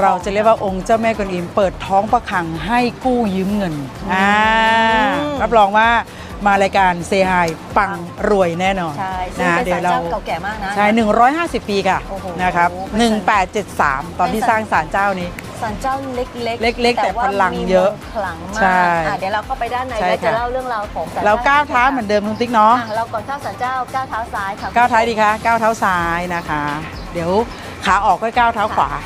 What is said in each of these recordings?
เราจะเรียกว่าองค์เจ้าแม่กวนอิมเปิดท้องประคังให้กู้ยืมเงินอ่ารับรองว่ามารายการเซฮายปังรวยแน่นอนใช่ซึ่งนะเป็นเดี๋ยศาวลเราเจ้าเก่าแก่มากนะใช่ 150 ปีค่ะโอ้โหนะครับเป็นศาล1873 ตอนที่สร้างศาลเจ้านี้ศาลเจ้าเล็กๆ เล็กๆ แต่ว่าพลังมีเยอะมนต์ขลังมากใช่อะเดี๋ยวเราเข้าไปด้านในใช่แล้วจะค่ะเล่าเรื่องราวของศลเราจ้ก้าวเท้าเหมือนเดิมคุณติ๊กเนาะอะเราก่อนเข้าศาลเจ้าก้าวเท้าซ้ายค่ะก้าวเท้าดีคะก้าวเท้าซ้ายนะคะ เดี๋ยวขาออกก็ก้าวเท้าขวาอะ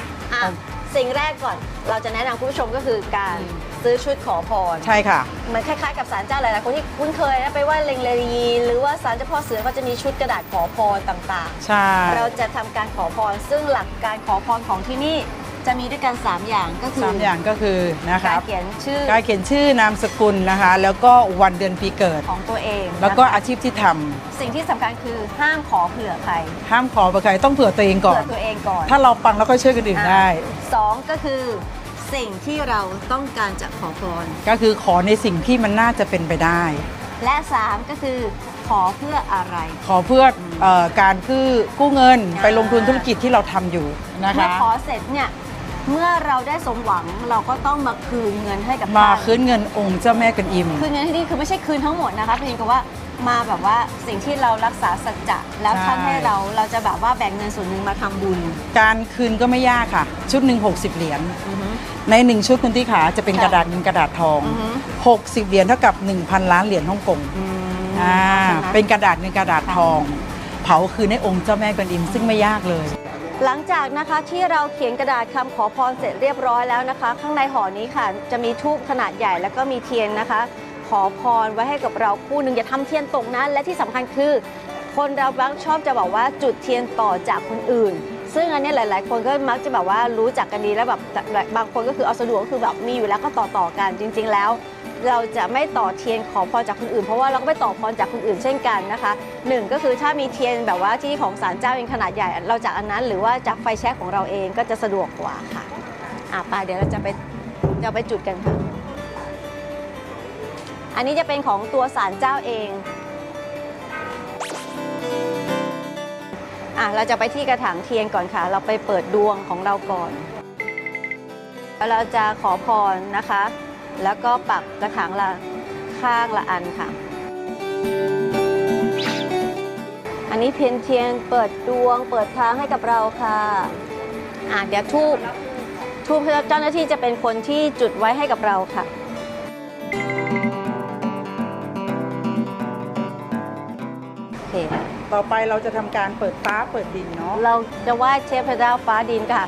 สิ่งแรกก่อนเราจะแนะนำคุณผู้ชมก็คือการซื้อชุดขอพรใช่ค่ะเหมือนคล้ายๆกับศาลเจ้าหลายๆคนที่คุ้นเคยนะไปไหว่าเลงเลรีหรือว่าศาลเจ้าพ่อเสือก็จะมีชุดกระดาษขอพรต่างใช่ๆเราจะทำการขอพรซึ่งหลักการขอพรของที่นี่ จะมีด้วยกัน 3 อย่างก็คือสามอย่างก็คือนะคการรับเขียนชื่อการเขียนชื่อนามสกุลนะคะ แล้วก็วันเดือนปีเกิด ของตัวเองแล้วก็นะคะอาชีพที่ทำสิ่งที่สำคัญคือห้ามขอเผื่อใครห้ามขอไปใครต้องเผื่อตัวเองก่อเผื่น อตัวเองก่อน ถ้าเราปังแล้วก็ช่วยคนอื่นได้ สองก็คือสิ่งที่เราต้องการจะขอพรก็คือขอในสิ่งที่มันน่าจะเป็นไปได้ และสามก็คือขอเพื่ออะไร ขอเพื่อเออการคือกู้เงินอ่าไปลงทุนธุรกิจที่เราทำอยู่นะเมื่อคะ ขอเสร็จเนี่ย เมื่อเราได้สมหวังเราก็ต้องมาคืนเงินให้กับมาท่นคืนเงินองค์เจ้าแม่กันอิม คืนเงินที่นี่คือไม่ใช่คืนทั้งหมดนะคะเพียงแต่ว่ามาแบบว่าสิ่งที่เรารักษาสัจจะแล้วใช่ท่านให้เราเราจะแบบว่าแบ่งเงินส่วนหนึ่งมาทำบุญการคืนก็ไม่ยากค่ะ ชุดหนึ่ง60 เหรียญ อือฮึ ในหนึ่งชุดคุณที่ขาจะเป็นค่ะกระดาษเงินกระดาษทอง อือฮึ 60 เหรียญเท่ากับ 1,000 ล้านเหรียญฮ่องกงอืมอ่าใช่ไหม เป็นกระดาษเงินกระดาษทอง เผาคืนให้องค์เจ้าแม่กวนอิมซึ่งไม่ยากเลย หลังจากนะคะที่เราเขียนกระดาษคำขอพรเสร็จเรียบร้อยแล้วนะคะ ข้างในห่อนี้ค่ะ จะมีทูบขนาดใหญ่แล้วก็มีเทียนนะคะ ขอพรไว้ให้กับเราคู่หนึ่งอย่าทำเทียนตกนะและที่สำคัญคือ คนเราบางชอบจะบอกว่าจุดเทียนต่อจากคนอื่น ซึ่งอันนี้หลาย ๆ คนก็มักจะแบบว่ารู้จักกันดีแล้วแบบบางคนก็คือเอาสะดวกก็คือแบบมีอยู่แล้วก็ต่อต่อกันจริง ๆ แล้ว เราจะไม่ต่อเทียนขอพรจากคนอื่น เพราะว่าเราก็ไม่ต่อพรจากคนอื่นเช่นกันนะคะหนึ่งก็คือถ้ามีเทียนแบบว่าที่ของศาลเจ้าเองขนาดใหญ่ เราจากอันนั้น หรือว่าจากไฟแช็กของเราเองก็จะสะดวกกว่าค่ะอะไปเดี๋ยวเราจะไปจะไปจุดกันค่ะ อันนี้จะเป็นของตัวศาลเจ้าเอง อะเราจะไปที่กระถางเทียนก่อนค่ะ เราไปเปิดดวงของเราก่อนแล้วเราจะขอพรนะคะ แล้วก็ปักกระถางละข้างละอันค่ะ อันนี้เพียนเทียนเปิดดวง เปิดทางให้กับเราค่ะอะเดี๋ยวทูบทูบเจ้าหน้าที่จะเป็นคนที่จุดไว้ให้กับเราค่ะ ต่อไปเราจะทำการเปิดฟ้าเปิดดินเนาะเราจะไหว้เทพเจ้าฟ้าดินค่ะ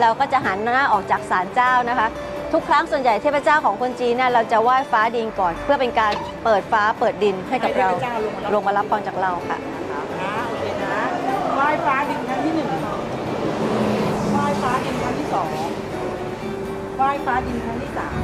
เราก็จะหันหน้าออกจากศาลเจ้านะคะ ทุกครั้งส่วนใหญ่เทพเจ้าของคนจีนเนี่ยเราจะไหว้ฟ้าดินก่อน เพื่อเป็นการเปิดฟ้าเปิดดินให้กับเราให้เทพเจ้าลงมารับลงมารับพรจากเราค่ะนะโอเคนะไหว้ฟ้าดินครั้งที่หนึ่งไหว้ฟ้าดินครั้งที่สองไหว้ฟ้าดินครั้งที่สาม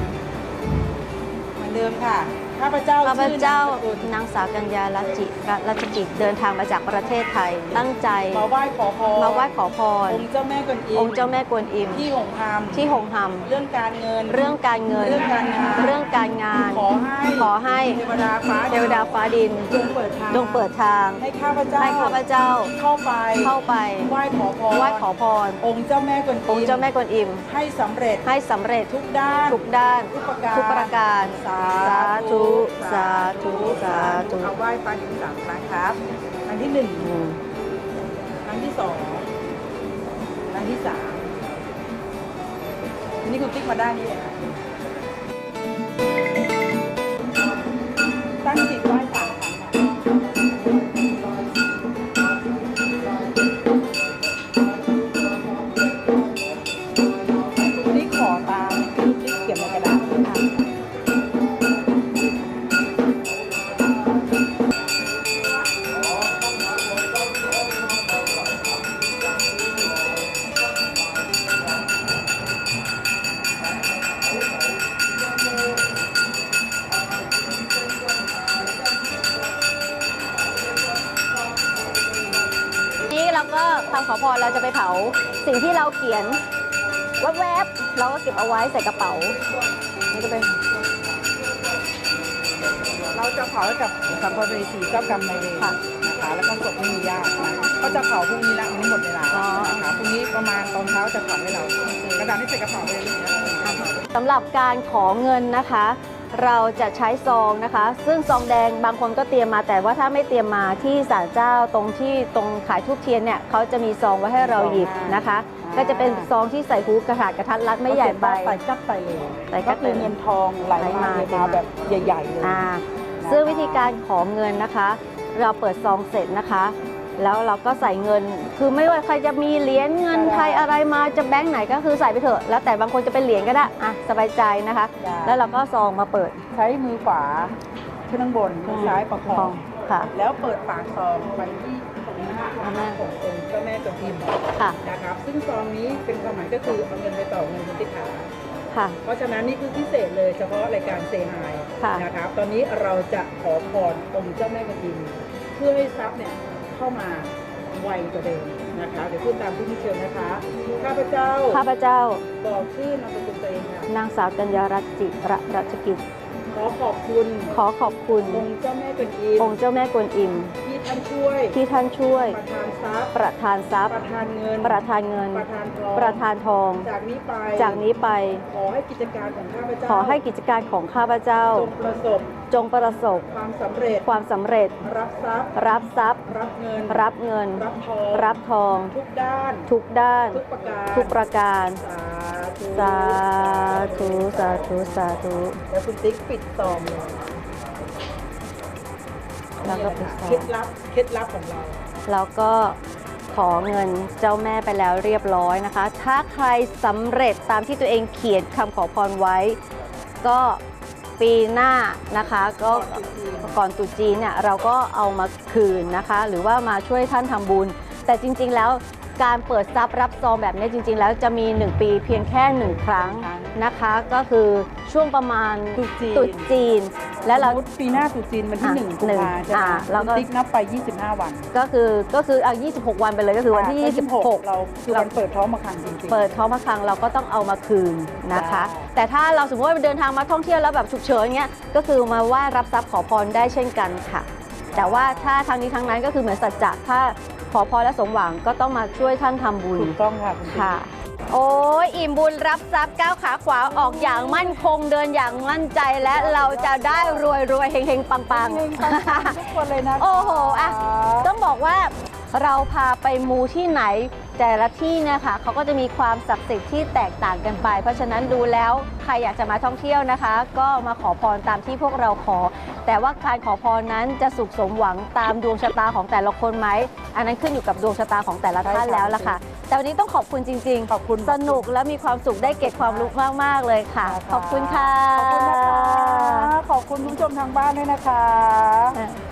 เหมือนเดิมค่ะ ข้าพเจ้าข้าพเจ้าชื่อนามสกุลนางสาวกัญญาลัจจิรัชกิจเดินทางมาจากประเทศไทย ตั้งใจมาไหว้ขอพรมาไหว้ขอพรองค์เจ้าแม่กวนอิมองค์เจ้าแม่กวนอิมที่หงคามที่หงหเรื่องการเงินำเรื่องการเงิน เรื่องการงานเรื่องการงาน ขอให้ขอให้เทวดาฟ้าเทวดาฟ้าดินจงเปิดทางจงเปิดทางให้ข้าพเจ้าให้ข้าพเจ้าเข้าไปเข้าไปไหว้ขอพรไหว้ขอพรองค์เจ้าแม่กวนอิมองค์เจ้าแม่กวนอิมให้สำเร็จให้สำเร็จทุกด้านทุกด้านทุกประการทุกประการสาสาธุสาธุสาธุเอาไหว้ฟ้าดินสามครั้งครับครั้งที่หนึ่งครั้งที่สองครั้งที่สามนี่คุณติ๊กมาได้นี่เลยค่ะ ขอพรเราจะไปเผาสิ่งที่เราเขียนแวบๆเราก็เก็บเอาไว้ใส่กระเป๋านี่ก็เป็นเราจะเผาให้กับสัมภเวสีเจ้ากรรมนายเวรค่ะนะนะคะแล้วก็สดไม่มียากนะก็จะเผาพรุ่งนี้ละวันนี้หมดเวลาอ๋อนะคะพรุ่งนี้ประมาณตอนเช้าจะเผาให้เรากระดาษนี่ใส่กระเป๋าไปเลยนะสำหรับการขอเงินนะคะ เราจะใช้ซองนะคะ ซึ่งซองแดงบางคนก็เตรียมมา แต่ว่าถ้าไม่เตรียมมาที่ศาลเจ้าตรงที่ตรงขายทูบเทียนเนี่ยเขาจะมีซองไว้ให้เราหยิบนะคะ ก็จะเป็นซองที่ใส่หูกระถาดกระทัดรัดไม่ใหญ่ไปใส่จับไปเลยใส่จัก็บไปคือเงินทองไหลมาไหลมาเทมาแบบใหญ่ๆเลยอ่าซึ่งวิธีการขอเงินนะคะ เราเปิดซองเสร็จนะคะ แล้วเราก็ใส่เงิน คือไม่ว่าใครจะมีเหรียญเงินไทยอะไรมาจะแบงค์ไหนก็คือใส่ไปเถอะ แล้วแต่บางคนจะเป็นเหรียญก็ได้อะสบายใจนะคะ ได้ แล้วเราก็ซองมาเปิด ใช้มือขวาขึ้นข้างบนมือซ้ายประคองค่ะแล้วเปิดปากซองไปที่ตรงหน้าพระแม่ขององค์เจ้าแม่กวนอิมค่ะ นะครับ ซึ่งซองนี้เป็นความหมายก็คือเอาเงินไปต่อเงินคุณติขา ค่ะ เพราะฉะนั้นนี่คือพิเศษเลยเฉพาะรายการเซฮายค่ะ นะครับ ตอนนี้เราจะขอพรองค์เจ้าแม่กวนอิมเพื่อให้ทรัพย์เนี่ย เข้ามาไวกว่าเดิมนะคะเดี๋ยวพูดตามที่มิเชิญนะคะ ข้าพเจ้า ข้าพเจ้า บอกชื่อนามสกุลตัวเองค่ะ นางสาวกัญญารัตน์จิระรัชกิจ ขอขอบคุณ ขอขอบคุณ องค์เจ้าแม่กวนอิมองค์เจ้าแม่กวนอิมที่ ท่านช่วยที่ท่านช่วย ประทานทรัพย์ประทานทรัพย์ ประทานเงิน ประทานเงินประทานทองประทานทอง จากนี้ไป จากนี้ไป ขอให้กิจการของข้าพเจ้า ขอให้กิจการของข้าพเจ้า จงประสบ จงประสบ ความสำเร็จ ความสำเร็จ รับทรัพย์ รับทรัพย์ รับเงิน รับเงิน รับทองรับทองทุกด้าน ทุกด้านทุกประการทุกประการ สาธุ สาธุ สาธุ สาธุ แล้วคุณติ๊กปิดซองเลย แล้วก็ปิดซองเคล็ดลับเคล็ดลับของเรา แล้วก็ขอเงินเจ้าแม่ไปแล้วเรียบร้อยนะคะ ถ้าใครสำเร็จตามที่ตัวเองเขียนคำขอพรไว้ ก็ปีหน้านะคะก็ก่อนตรุษจีนเนี่ยเราก็เอามาคืนนะคะ หรือว่ามาช่วยท่านทำบุญ แต่จริง ๆ แล้วการเปิดทรัพย์รับซองแบบนี้จริง ๆ แล้วจะมี 1 ปีเพียงแค่ 1 ครั้งนะคะ ก็คือช่วงประมาณตรุษจีนตรุษจีน และเรา สมมุติปีหน้าตรุษจีนวันที่อะหนึ่งกุมภาหนึ่งใช่ไหมอะแล้วก็คุณติ๊กนับไป 25 วันก็คือก็คือเอา 26 วันไปเลยก็คือวันที่อะก็26 เราคือวันเปิดท้องมาคังจริงๆ เปิดท้องพระคลังเราก็ต้องเอามาคืนนะคะ ได้ แต่ถ้าเราสมมติว่าเดินทางมาท่องเที่ยวแล้วแบบฉุกเฉินเงี้ยก็คือมาไหว่ารับทรัพย์ขอพรได้เช่นกันค่ะ แต่ว่าถ้าทางนี้ทางนั้นก็คือเหมือนสัจจะถ้าขอพรและสมหวังก็ต้องมาช่วยท่านทำบุญ ถูกต้องค่ะคุณติ๊ก ค่ะ โอ้ยอิ่มบุญรับทรัพย์ก้าวขาขวาออกอย่างมั่นคงเดินอย่างมั่นใจและเราจะได้รวยรวยเฮงเฮงปังปังทุกคนเลยนะ โอ้โหอะต้องบอกว่าเราพาไปมูที่ไหน แต่ละที่เนี่ยค่ะเขาก็จะมีความศักดิ์สิทธิ์ที่แตกต่างกันไป เพราะฉะนั้นดูแล้วใครอยากจะมาท่องเที่ยวนะคะ ก็มาขอพรตามที่พวกเราขอ แต่ว่าการขอพรนั้นจะสุขสมหวังตามดวงชะตาของแต่ละคนไหมอันนั้นขึ้นอยู่กับดวงชะตาของแต่ละท่านแล้วล่ะค่ะ แต่วันนี้ต้องขอบคุณจริงๆ ขอบคุณสนุกและมีความสุขได้เก็บความรู้มากๆเลยค่ะ ขอบคุณค่ะ ขอบคุณนะคะ ขอบคุณผู้ชมทางบ้านด้วยนะคะ